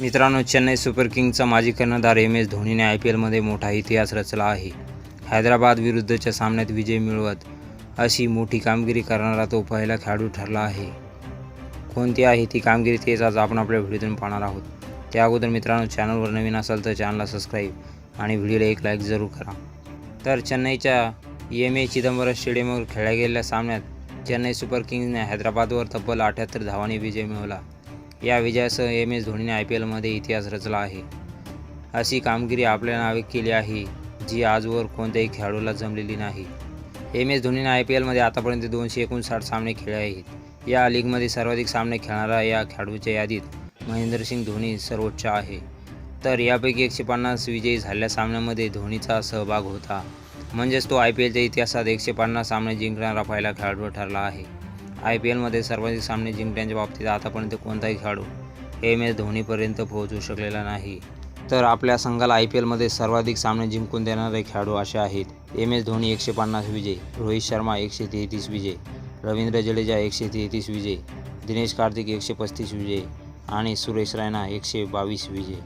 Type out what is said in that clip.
मित्रांनो चेन्नई सुपर किंगचा माजी कर्णधार एम एस धोनीने आय पी एलमध्ये मोठा इतिहास रचला आहे. हैदराबाद विरुद्धच्या सामन्यात विजय मिळवत अशी मोठी कामगिरी करणारा तो पहिला खेळाडू ठरला आहे. कोणती आहे ती कामगिरी तेच आज आपण आपल्या व्हिडिओतून पाहणार आहोत. त्या अगोदर मित्रांनो चॅनलवर नवीन असाल तर चॅनलला सबस्क्राईब आणि व्हिडिओला एक लाईक जरूर करा. तर चेन्नईच्या एम ए चिदंबरम स्टेडियमवर खेळल्या गेलेल्या सामन्यात चेन्नई सुपर किंग्सने हैदराबादवर तब्बल अठ्याहत्तर धावांनी विजय मिळवला. या विजयासह एम एस धोनीने आय पी एलमध्ये इतिहास रचला आहे. अशी कामगिरी आपल्या नावे केली आहे जी आजवर कोणत्याही खेळाडूला जमलेली नाही. एम एस धोनीने आय पी एलमध्ये आतापर्यंत दोनशे एकोणसाठ सामने खेळले आहेत. या लीगमध्ये सर्वाधिक सामने खेळणारा या खेळाडूच्या यादीत महेंद्रसिंग धोनी सर्वोच्च आहे. तर यापैकी एकशे पन्नास विजयी झालेल्या सामन्यामध्ये धोनीचा सहभाग होता. म्हणजेच तो आय पी एलच्या इतिहासात एकशे पन्नास सामने जिंकणारा पहिला खेळाडू ठरला आहे. आय पी एलमध्ये सर्वाधिक सामने जिंकण्याच्या बाबतीत आतापर्यंत कोणताही खेळाडू एम एस धोनीपर्यंत पोहोचू शकलेला नाही. तर आपल्या संघाला आय पी एलमध्ये सर्वाधिक सामने जिंकून देणारे खेळाडू असे आहेत. एम एस धोनी एकशे पन्नास विजय रोहित शर्मा एकशे तेहतीस विजय रवींद्र जडेजा एकशे तेहतीस विजय दिनेश कार्तिक एकशे पस्तीस विजय आणि सुरेश रायना एकशे बावीस विजय.